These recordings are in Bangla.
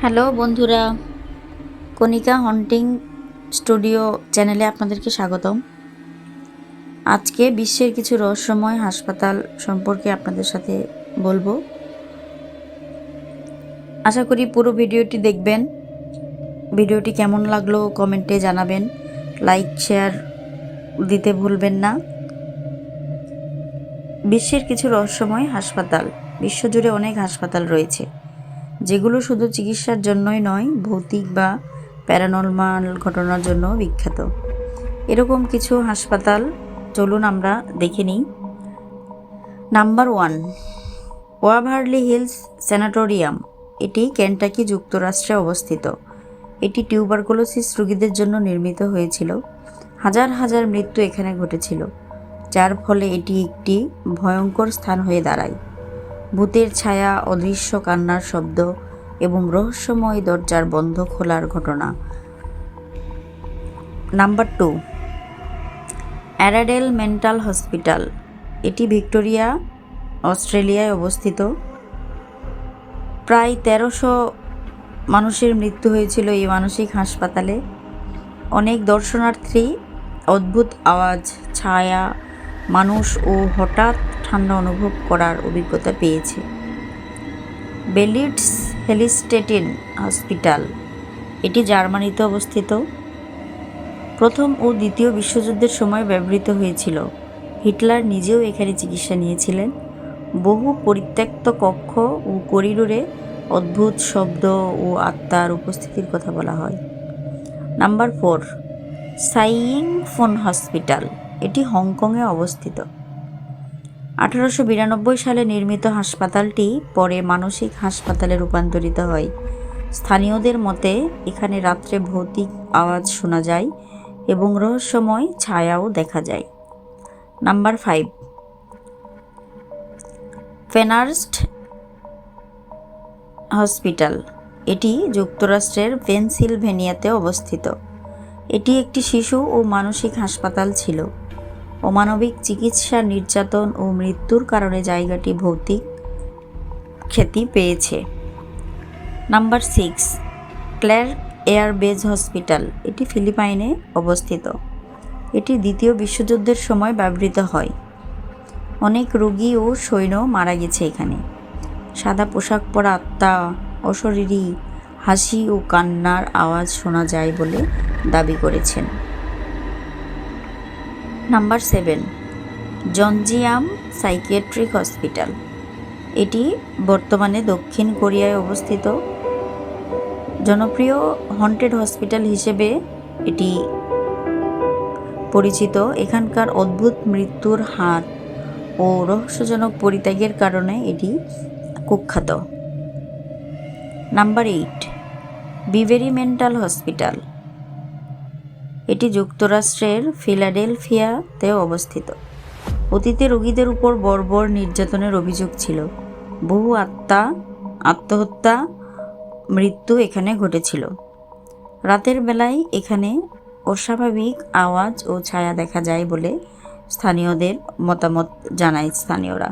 হ্যালো বন্ধুরা, কণিকা হন্টিং স্টুডিও চ্যানেলে আপনাদেরকে স্বাগতম। আজকে বিশ্বের কিছু রহস্যময় হাসপাতাল সম্পর্কে আপনাদের সাথে বলব। আশা করি পুরো ভিডিওটি দেখবেন। ভিডিওটি কেমন লাগল কমেন্টে জানাবেন। লাইক, শেয়ার দিতে ভুলবেন না। বিশ্বের কিছু রহস্যময় হাসপাতাল, বিশ্বজুড়ে অনেক হাসপাতাল রয়েছে। যেগুলো শুধু চিকিৎসার জন্যই নয়, ভৌতিক বা প্যারানর্মাল ঘটনার জন্য বিখ্যাত। এরকম কিছু হাসপাতাল, চলুন আমরা দেখে নিই। Number one, Waverly Hills sanatorium, এটি কেন্টাকি যুক্তরাষ্ট্রে অবস্থিত। এটি টিউবারকুলোসিস রোগীদের জন্য নির্মিত হয়েছিল। হাজার হাজার মৃত্যু এখানে ঘটেছিল, যার ফলে এটি একটি ভয়ঙ্কর স্থান হয়ে দাঁড়ায়। ভূতের ছায়া, অদৃশ্য কান্নার শব্দ এবং রহস্যময় দরজার বন্ধ খোলার ঘটনা। Number two, Aradale mental hospital. এটি ভিক্টোরিয়া, অস্ট্রেলিয়ায় অবস্থিত। প্রায় তেরোশো মানুষের মৃত্যু হয়েছিল এই মানসিক হাসপাতালে। অনেক দর্শনার্থী, অদ্ভুত আওয়াজ, ছায়া, মানুষ ও হঠাৎ ঠান্ডা অনুভব করার অভিজ্ঞতা পেয়েছে। বেলিডস হেলিস্টেটিন হসপিটাল, এটি জার্মানিতে অবস্থিত। প্রথম ও দ্বিতীয় বিশ্বযুদ্ধের সময় ব্যবহৃত হয়েছিল। হিটলার নিজেও এখানে চিকিৎসা নিয়েছিলেন। বহু পরিত্যক্ত কক্ষ ও করিডোরে অদ্ভুত শব্দ ও আত্মার উপস্থিতির কথা বলা হয়। Number four, Sai Ying Pun hospital, এটি হংকংয়ে অবস্থিত। আঠারোশো বিরানব্বই সালে নির্মিত হাসপাতালটি পরে মানসিক হাসপাতালে রূপান্তরিত হয়। স্থানীয়দের মতে, এখানে রাত্রে ভৌতিক আওয়াজ শোনা যায় এবং রহস্যময় ছায়াও দেখা যায়। Number five. Pennhurst hospital. এটি যুক্তরাষ্ট্রের পেনসিলভেনিয়াতে অবস্থিত। এটি একটি শিশু ও মানসিক হাসপাতাল ছিল। অমানবিক চিকিৎসা, নির্যাতন ও মৃত্যুর কারণে জায়গাটি ভৌতিক খ্যাতি পেয়েছে। Number six, Clark airbase hospital. এটি ফিলিপাইনে অবস্থিত। এটি দ্বিতীয় বিশ্বযুদ্ধের সময় ব্যবহৃত হয়। অনেক রোগী ও সৈন্য মারা গেছে এখানে। সাদা পোশাক পরা আত্মা, অশরীরী হাসি ও কান্নার আওয়াজ শোনা যায় বলে দাবি করেছেন। Number seven Gonjiam psychiatric hospital. এটি বর্তমানে দক্ষিণ কোরিয়ায় অবস্থিত। জনপ্রিয় হন্টেড হসপিটাল হিসেবে এটি পরিচিত। এখানকার অদ্ভুত মৃত্যুর হার ও রহস্যজনক পরিত্যাগের কারণে এটি কুখ্যাত। Number eight, Byberry mental hospital. এটি যুক্তরাষ্ট্রের ফিলাডেলফিয়াতে অবস্থিত। অতীতে রোগীদের উপর বর্বর নির্যাতনের অভিযোগ ছিল। বহু আত্মা, আত্মহত্যা, মৃত্যু এখানে ঘটেছিল। রাতের বেলায় এখানে অস্বাভাবিক আওয়াজ ও ছায়া দেখা যায় বলে স্থানীয়দের মতামত জানায় স্থানীয়রা।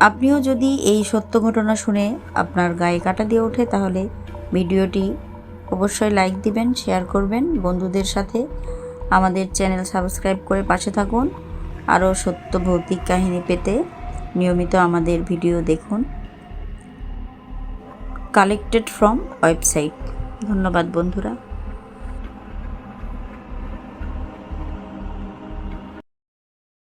আপনিও যদি এই সত্য ঘটনা শুনে আপনার গায়ে কাটা দিয়ে ওঠে তাহলে ভিডিওটি অবশ্যই লাইক দিবেন শেয়ার করবেন। বন্ধুদের সাথে আমাদের চ্যানেল সাবস্ক্রাইব করে পাশে থাকুন। আরও সত্য ভৌতিক কাহিনী পেতে নিয়মিত আমাদের ভিডিও দেখুন। কালেক্টেড ফ্রম ওয়েবসাইট ধন্যবাদ বন্ধুরা।